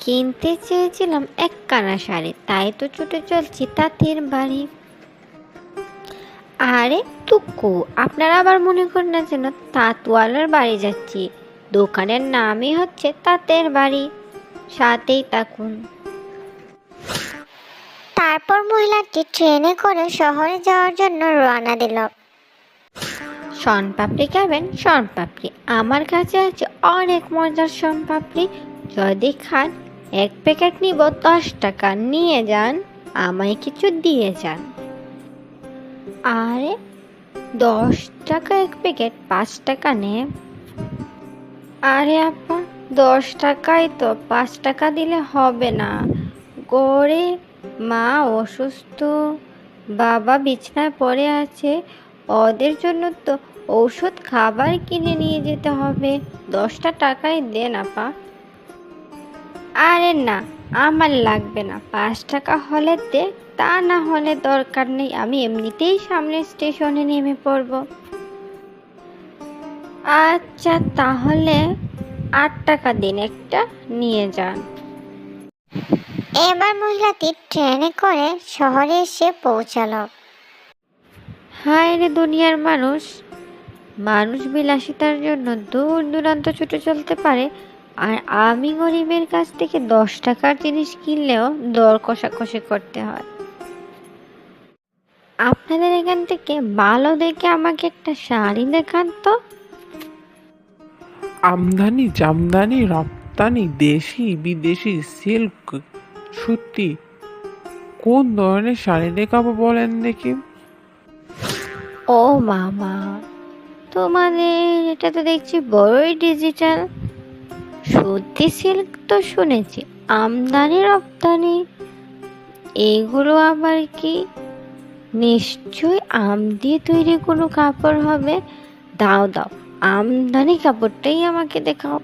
কিনতে চেয়েছিলাম এক কানা শাড়ি তাই তো ছুটে চলছি তাঁতের বাড়ি। আরে টুকু আপনারা আবার মনে করেন না যেন তাঁতওয়ালার বাড়ি যাচ্ছি? দোকানের নামই হচ্ছে তাঁতের বাড়ি। সাথেই থাকুন। তারপর মহিলাটি ট্রেনে করে শহরে যাওয়ার জন্য রওনা দিল। শনপাপড়ি খাবেন? শনপাপড়ি আমার কাছে আছে অনেক মজার শনপাপড়ি যদি খান এক প্যাকেট নিব দশ টাকা। নিয়ে যান, আমায় কিছু দিয়ে যান। আরে, দশ টাকা এক প্যাকেট, পাঁচ টাকা নে আরে আপা, দশ টাকাই তো, পাঁচ টাকা দিলে হবে না। গড়ে মা অসুস্থ, বাবা বিছনায় পড়ে আছে, ওদের জন্য তো ঔষধ খাবার কিনে নিয়ে যেতে হবে। দশটা টাকাই দেন আপা। আরে না আমার লাগবে না। পাঁচ টাকা হলে দে তা না হলে দরকার নেই আমি এমনিতেই সামনের স্টেশনে নেমে পড়ব। আচ্ছা তাহলে আট টাকা দিন একটা নিয়ে যান। এবার মহিলাটি ট্রেনে করে শহরে এসে পৌঁছালো। হায় রে দুনিয়ার মানুষ। মানুষ বিলাসিতার জন্য দূর দূরান্ত ছুটে চলতে পারে আর আমি গরিবের কাছ থেকে দশ টাকার জিনিস কিনলেও দর কষাকষি করতে হয়। আপনাদের এখান থেকে ভালো দেখে আমাকে একটা শাড়ি দেখান তো। আমদানি জামদানি রপ্তানি দেশি বিদেশি সিল্ক সুতি কোন ধরনের শাড়ি দেখাবো বলেন দেখি। ও মামা তোমাদের এটা তো দেখছি বড়ই ডিজিটাল সত্যি সিল্ক তো শুনেছি, আমদানি রপ্তানি, এগুলো আবার কি? নিশ্চয় আম দিয়ে তৈরি কোনো কাপড় হবে? দাও দাও, আমদানি কাপড়টাই আমাকে দেখাও।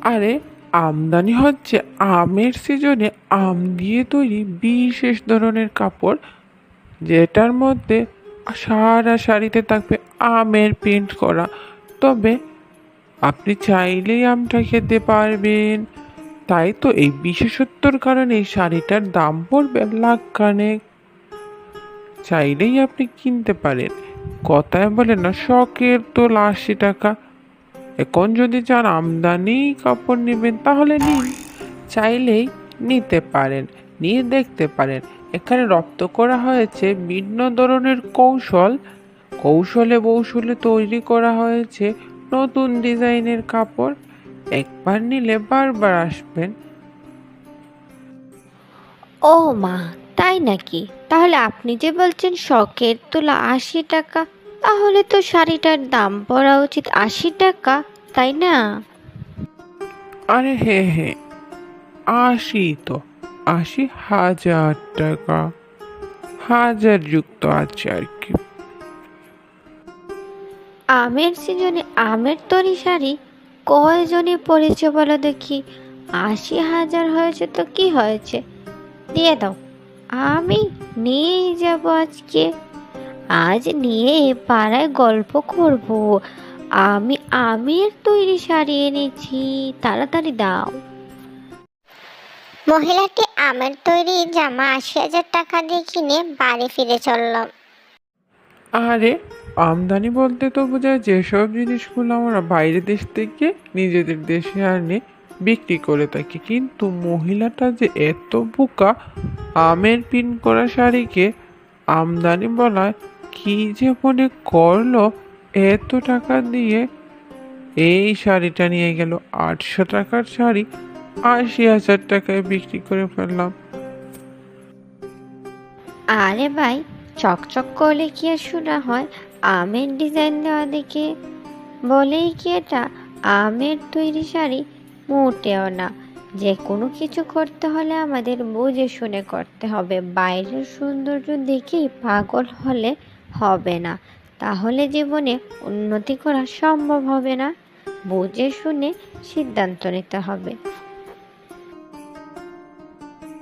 আরে, আমদানি হচ্ছে আমের সিজনে আম দিয়ে তৈরি বিশেষ ধরনের কাপড়, যেটার মধ্যে সারা শাড়িতে থাকবে আমের প্রিন্ট করা। তবে আপনি চাইলেই আমটা খেতে পারবেন। তাই তো এই বিশেষত্বর কারণে এই শাড়িটার দাম পড়বে লাখ খানেক। চাইলেই আপনি কিনতে পারেন। কথায় বলে না, শখের তো আশি টাকা। এখন যদি চান আমদানি কাপড় নেবেন, তাহলে নিন। চাইলেই নিতে পারেন, নিয়ে দেখতে পারেন। এখানে রপ্ত করা হয়েছে ভিন্ন ধরনের কৌশল। কৌশলে কৌশলে তৈরি করা হয়েছে নতুন ডিজাইনের কাপড় একবার নিলে বারবার আসবেন। ও মা তাই নাকি? তাহলে আপনি যে বলছেন শখের তোলা আশি টাকা তাহলে তো শাড়িটার দাম পড়া উচিত আশি টাকা তাই না? আরে হে হে আশি তো আশি হাজার টাকা। হাজার যুক্ত আছে আর কি। আমের সিজনে আমের তরি শাড়ি কয়জনে পড়েছে বলো দেখি? আশি হাজার হয়েছে তো কি হয়েছে? দিয়ে দাও। আমি নিয়ে যাব আজকে। আজ নিয়ে পাড়ায় গল্প করব। আমি আমের তৈরি শাড়ি এনেছি। তাড়াতাড়ি দাও। মহিলাটি আমের তৈরি জামা আশি হাজার টাকা দিয়ে কিনে বাড়ি ফিরে চলল আরে আমদানি বলতে তো বোঝায় যেসব জিনিসগুলো আমরা বাইরের দেশ থেকে নিজেদের দেশে আনে বিক্রি করে থাকি। কিন্তু মহিলাটা যে এত বোকা আমের পিন করা শাড়িকে আমদানি বলায় কি যে মনে করল এত টাকা দিয়ে এই শাড়িটা নিয়ে গেল আটশো টাকার শাড়ি আশি হাজার টাকায় বিক্রি করে ফেললাম। আরে ভাই চকচক করলে কি আর শোনা হয়? আমের ডিজাইন দেওয়া দেখে। বলেই কি এটা? আমের তৈরি শাড়ি মোটেও না। যে কোনো কিছু করতে হলে আমাদের বুঝে শুনে করতে হবে। বাইরের সৌন্দর্য দেখেই পাগল হলে হবে না। তাহলে জীবনে উন্নতি করা সম্ভব হবে না? বুঝে শুনে সিদ্ধান্ত নিতে হবে।